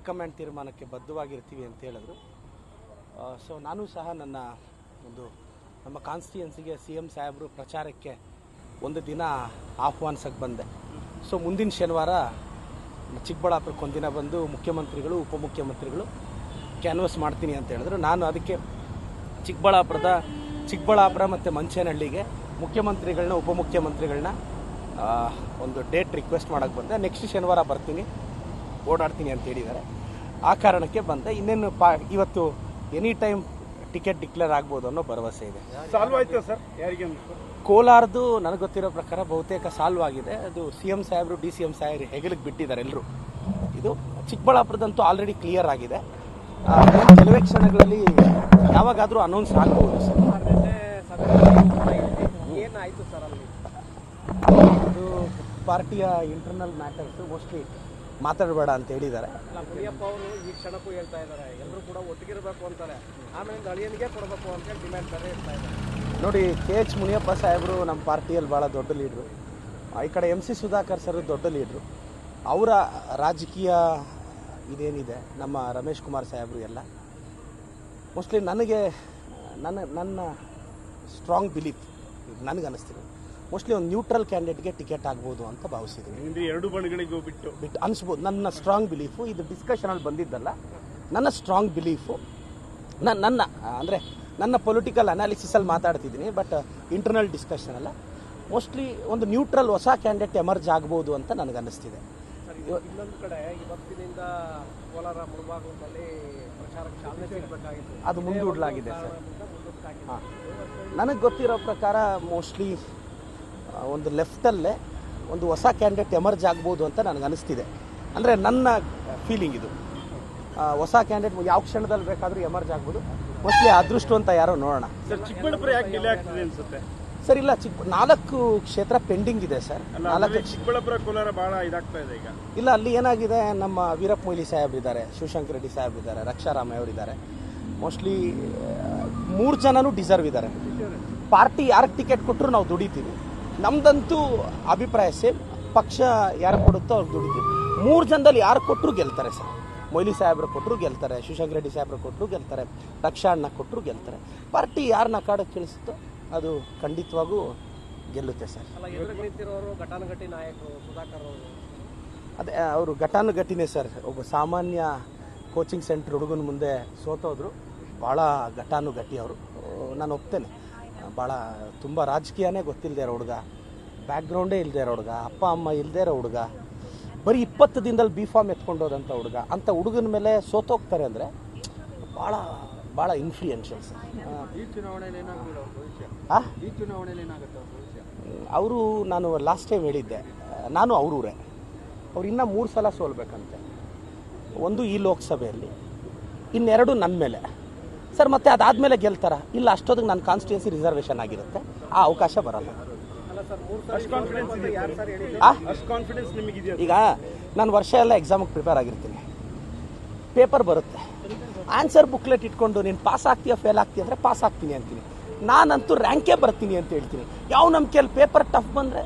High command ತೀರ್ಮಾನಕ್ಕೆ ಬದ್ಧವಾಗಿರ್ತೀವಿ ಅಂತ ಹೇಳಿದ್ರು. ಸೊ ನಾನು ಸಹ ನನ್ನ ಒಂದು ನಮ್ಮ ಕಾನ್ಸ್ಟಿಟ್ಯೂನ್ಸಿಗೆ ಸಿ ಎಂ ಸಾಹೇಬರು ಪ್ರಚಾರಕ್ಕೆ ಒಂದು ದಿನ ಆಹ್ವಾನಿಸಕ್ಕೆ ಬಂದೆ. ಸೊ ಮುಂದಿನ ಶನಿವಾರ ಚಿಕ್ಕಬಳ್ಳಾಪುರಕ್ಕೆ ಒಂದಿನ ಬಂದು ಮುಖ್ಯಮಂತ್ರಿಗಳು, ಉಪಮುಖ್ಯಮಂತ್ರಿಗಳು ಕ್ಯಾನ್ವಸ್ ಮಾಡ್ತೀನಿ ಅಂತ ಹೇಳಿದ್ರು. ನಾನು ಅದಕ್ಕೆ ಚಿಕ್ಕಬಳ್ಳಾಪುರದ, ಚಿಕ್ಕಬಳ್ಳಾಪುರ ಮತ್ತು ಮಂಚೇನಹಳ್ಳಿಗೆ ಮುಖ್ಯಮಂತ್ರಿಗಳನ್ನ, ಉಪಮುಖ್ಯಮಂತ್ರಿಗಳನ್ನ ಒಂದು ಡೇಟ್ ರಿಕ್ವೆಸ್ಟ್ ಮಾಡೋಕ್ಕೆ ಬಂದೆ. ನೆಕ್ಸ್ಟ್ ಶನಿವಾರ ಬರ್ತೀನಿ. ಓಡಾಡ್ತೀನಿ ಅಂತ ಹೇಳಿದ್ದಾರೆ. ಆ ಕಾರಣಕ್ಕೆ ಬಂದೆ. ಇನ್ನೇನು ಪಾ ಇವತ್ತು ಎನಿ ಟೈಮ್ ಟಿಕೆಟ್ ಡಿಕ್ಲೇರ್ ಆಗ್ಬೋದು ಅನ್ನೋ ಭರವಸೆ ಇದೆ. ಸಾಲ್ವ್ ಆಯ್ತಾ ಸರ್? ಯಾರಿಗೆ ಕೋಲಾರದು ನನಗೆ ಗೊತ್ತಿರೋ ಪ್ರಕಾರ ಬಹುತೇಕ ಸಾಲ್ವ್ ಆಗಿದೆ. ಅದು ಸಿ ಎಂ ಸಾಹೇಬರು ಡಿ ಸಿ ಎಂ ಸಾಹೇಬರು ಹೆಗಲಿಗೆ ಬಿಟ್ಟಿದ್ದಾರೆ ಎಲ್ಲರೂ ಇದು ಚಿಕ್ಕಬಳ್ಳಾಪುರದಂತೂ ಆಲ್ರೆಡಿ ಕ್ಲಿಯರ್ ಆಗಿದೆ. ಕೆಲವೇ ಕ್ಷಣಗಳಲ್ಲಿ ಯಾವಾಗಾದರೂ ಅನೌನ್ಸ್ ಆಗ್ಬೋದು ಸರ್. ಏನಾಯಿತು ಸರ್ ಅಲ್ಲಿ? ಅದು ಪಾರ್ಟಿಯ ಇಂಟರ್ನಲ್ ಮ್ಯಾಟರ್ಸ್ ಮೋಸ್ಟ್ಲಿ ಮಾತಾಡಬೇಡ ಅಂತ ಹೇಳಿದ್ದಾರೆ. ಅಲ್ಲ ಮುನಿಯಪ್ಪ ಅವರು ಈ ಕ್ಷಣಕ್ಕೂ ಹೇಳ್ತಾ ಇದ್ದಾರೆ. ಎಲ್ಲರೂ ಕೂಡ ಒಟ್ಟಿಗಿರಬೇಕು ಅಂತಾರೆ. ಆಮೇಲೆ ಅಳಿಯನಿಗೆ ಕೊಡಬೇಕು ಅಂತ ಡಿಮ್ಯಾಂಡ್ ಬೇರೆ ಇರ್ತಾ ಇದ್ದಾರೆ. ನೋಡಿ ಕೆ ಎಚ್ ಮುನಿಯಪ್ಪ ಸಾಹೇಬರು ನಮ್ಮ ಪಾರ್ಟಿಯಲ್ಲಿ ಭಾಳ ದೊಡ್ಡ ಲೀಡ್ರು. ಈ ಕಡೆ ಎಂ ಸಿ ಸುಧಾಕರ್ ಸರ್ ದೊಡ್ಡ ಲೀಡ್ರು. ಅವರ ರಾಜಕೀಯ ಇದೇನಿದೆ? ನಮ್ಮ ರಮೇಶ್ ಕುಮಾರ್ ಸಾಹೇಬರು ಎಲ್ಲ. ಮೋಸ್ಟ್ಲಿ ನನಗೆ ನನ್ನ ನನ್ನ ಸ್ಟ್ರಾಂಗ್ ಬಿಲೀಫ್ ನನಗೆ ಅನಿಸ್ತಿರೋದು ಮೋಸ್ಟ್ಲಿ ಒಂದು ನ್ಯೂಟ್ರಲ್ ಕ್ಯಾಂಡಿಡೇಟ್ಗೆ ಟಿಕೆಟ್ ಆಗ್ಬೋದು ಅಂತ ಭಾವಿಸಿದ್ದೀನಿ. ಎರಡು ಬಣಗಳಿಗೆ ಬಿಟ್ಟು. ಬಿಟ್ಟು ಅನಿಸ್ಬೋದು ನನ್ನ ಸ್ಟ್ರಾಂಗ್ ಬಿಲೀಫು ಇದು ಡಿಸ್ಕಷನಲ್ಲಿ ಬಂದಿದ್ದಲ್ಲ ನನ್ನ ಸ್ಟ್ರಾಂಗ್ ಬಿಲೀಫು ನನ್ನ ನನ್ನ ಅಂದರೆ ನನ್ನ ಪೊಲಿಟಿಕಲ್ ಅನಾಲಿಸಿಸಲ್ಲಿ ಮಾತಾಡ್ತಿದ್ದೀನಿ ಬಟ್ ಇಂಟರ್ನಲ್ ಡಿಸ್ಕಷನ್ ಅಲ್ಲ. ಮೋಸ್ಟ್ಲಿ ಒಂದು ನ್ಯೂಟ್ರಲ್ ಹೊಸ ಕ್ಯಾಂಡಿಡೇಟ್ ಎಮರ್ಜ್ ಆಗ್ಬೋದು ಅಂತ ನನಗೆ ಅನ್ನಿಸ್ತಿದೆ. ಸರ್ ಇನ್ನೊಂದು ಕಡೆ ಇವತ್ತಿನಿಂದ ಕೋಲಾರ ಮುಳಬಾಗಲದಲ್ಲಿ ಪ್ರಚಾರಕ್ಕೆ ಚಾಲನೆ ಸಿಗಬೇಕಾಗಿತ್ತು. ಅದು ಮುಂದೂಡಲಾಗಿದೆ ಸರ್. ಹಾಂ. ನನಗೆ ಗೊತ್ತಿರೋ ಪ್ರಕಾರ ಮೋಸ್ಟ್ಲಿ ಒಂದು ಲೆಫ್ಟಲ್ಲೇ ಒಂದು ಹೊಸ ಕ್ಯಾಂಡಿಡೇಟ್ ಎಮರ್ಜ್ ಆಗ್ಬೋದು ಅಂತ ನನಗೆ ಅನಿಸ್ತಿದೆ ಅಂದರೆ ನನ್ನ ಫೀಲಿಂಗ್ ಇದು. ಹೊಸ ಕ್ಯಾಂಡಿಡೇಟ್ ಯಾವ ಕ್ಷಣದಲ್ಲಿ ಬೇಕಾದರೂ ಎಮರ್ಜ್ ಆಗ್ಬೋದು. ಮೋಸ್ಟ್ಲಿ ಅದೃಷ್ಟ ಅಂತ ಯಾರೋ ನೋಡೋಣ. ಸರ್ ಚಿಕ್ಕಬಳ್ಳಾಪುರ ಯಾಕೆ ಡಿಲೇ ಆಗ್ತದೆ ಅನ್ಸುತ್ತೆ? ಸರ್ ಇಲ್ಲ ಚಿಕ್ಕ ನಾಲ್ಕು ಕ್ಷೇತ್ರ ಪೆಂಡಿಂಗ್ ಇದೆ ಸರ್. ನಾಲ್ಕು ಚಿಕ್ಕಬಳ್ಳಾಪುರ ಕೋಲಾರ ಬಹಳ ಇದಾಗ್ತಾ ಇದೆ ಈಗ. ಇಲ್ಲ ಅಲ್ಲಿ ಏನಾಗಿದೆ ನಮ್ಮ ವೀರಪ್ಪ ಮೊಯ್ಲಿ ಸಾಹೇಬ್ರು ಇದ್ದಾರೆ ಶಿವಶಂಕರ ರೆಡ್ಡಿ ಸಾಹೇಬ್ರು ಇದ್ದಾರೆ ರಕ್ಷಾರಾಮಯ್ಯ ಅವರು ಇದ್ದಾರೆ ಮೋಸ್ಟ್ಲಿ ಮೂರು ಜನನೂ ಡಿಸರ್ವ್ ಇದ್ದಾರೆ. ಪಾರ್ಟಿ ಯಾರಿಗೆ ಟಿಕೆಟ್ ಕೊಟ್ಟರು ನಾವು ದುಡಿತೀವಿ. ನಮ್ದಂತೂ ಅಭಿಪ್ರಾಯ ಸೇಮ್. ಪಕ್ಷ ಯಾರು ಕೊಡುತ್ತೋ ಅವ್ರು ದುಡಿತೀವಿ ಮೂರು ಜನದಲ್ಲಿ ಯಾರು ಕೊಟ್ಟರು ಗೆಲ್ತಾರೆ ಸರ್. ಮೊಯ್ಲಿ ಸಾಹೇಬ್ರು ಕೊಟ್ಟರು ಗೆಲ್ತಾರೆ ಶಿವಶಂಕರ ರೆಡ್ಡಿ ಸಾಹೇಬ್ರು ಕೊಟ್ಟರು ಗೆಲ್ತಾರೆ ರಕ್ಷಾ ಅಣ್ಣ ಕೊಟ್ಟರು ಗೆಲ್ತಾರೆ. ಪಾರ್ಟಿ ಯಾರನ್ನ ಕಾಡಕ್ಕೆ ಕೇಳಿಸುತ್ತೋ ಅದು ಖಂಡಿತವಾಗೂ ಗೆಲ್ಲುತ್ತೆ ಸರ್. ಅದೇ ಎದುರಿಗೆ ನಿಂತಿರೋರು ಘಟಾನುಘಟಿ ನಾಯಕರು ಸುಧಾಕರ್ ಅವರು. ಅದೇ ಅವರು ಘಟಾನುಘಟಿನೇ ಸರ್. ಒಬ್ಬ ಸಾಮಾನ್ಯ ಕೋಚಿಂಗ್ ಸೆಂಟರ್ ಹುಡುಗನ ಮುಂದೆ ಸೋತೋದ್ರು. ಭಾಳ ಘಟಾನುಘಟಿ ಅವರು. ನಾನು ಒಪ್ತೇನೆ. ಭಾಳ ತುಂಬ ರಾಜಕೀಯನೇ ಗೊತ್ತಿಲ್ಲದೆ ಇರೋ ಹುಡುಗ. ಬ್ಯಾಕ್ಗ್ರೌಂಡೇ ಇಲ್ಲದೆ ಇರೋ ಹುಡುಗ. ಅಪ್ಪ ಅಮ್ಮ ಇಲ್ಲದೆ ಇರೋ ಹುಡುಗ. ಬರೀ ಇಪ್ಪತ್ತು ದಿನದಲ್ಲಿ ಬಿ ಫಾರ್ಮ್ ಎತ್ಕೊಂಡೋದಂಥ ಹುಡುಗ. ಅಂಥ ಹುಡುಗನ ಮೇಲೆ ಸೋತೋಗ್ತಾರೆ ಅಂದರೆ ಭಾಳ ಭಾಳ ಇನ್ಫ್ಲೂಯೆನ್ಷಿಯಲ್ ಸರ್. ಈ ಚುನಾವಣೆಯಲ್ಲಿ ಏನಾಗ್ಬೋದು ಭವಿಷ್ಯ? ಈ ಚುನಾವಣೆಯಲ್ಲಿ ಏನಾಗುತ್ತೆ ಅವರು ನಾನು ಲಾಸ್ಟ್ ಟೈಮ್ ಹೇಳಿದ್ದೆ. ನಾನು ಅವರೂರೇ ಅವ್ರು ಇನ್ನೂ ಮೂರು ಸಲ ಸೋಲ್ಬೇಕಂತೆ. ಒಂದು ಈ ಲೋಕಸಭೆಯಲ್ಲಿ ಇನ್ನೆರಡು ನನ್ನ ಮೇಲೆ. ಸರ್ ಮತ್ತೆ ಅದಾದಮೇಲೆ ಗೆಲ್ತಾರ? ಇಲ್ಲ ಅಷ್ಟೊತ್ತಿಗೆ ನನ್ನ ಕಾನ್ಸ್ಟಿಟ್ಯೂನ್ಸಿ ರಿಸರ್ವೇಷನ್ ಆಗಿರುತ್ತೆ. ಆ ಅವಕಾಶ ಬರಲ್ಲ. ಈಗ ನಾನು ವರ್ಷ ಎಲ್ಲ ಎಕ್ಸಾಮಿಗೆ ಪ್ರಿಪೇರ್ ಆಗಿರ್ತೀನಿ. ಪೇಪರ್ ಬರುತ್ತೆ. ಆನ್ಸರ್ ಬುಕ್ಲೆಟ್ ಇಟ್ಕೊಂಡು ನೀನು ಪಾಸ್ ಆಗ್ತೀಯ ಫೇಲ್ ಆಗ್ತೀಯ ಅಂದರೆ ಪಾಸ್ ಆಗ್ತೀನಿ ಅಂತೀನಿ. ನಾನಂತೂ ರ್ಯಾಂಕೇ ಬರ್ತೀನಿ ಅಂತ ಹೇಳ್ತೀನಿ. ಯಾವ ನಂಬಿಕೆಯಲ್ಲಿ ಪೇಪರ್ ಟಫ್ ಬಂದರೆ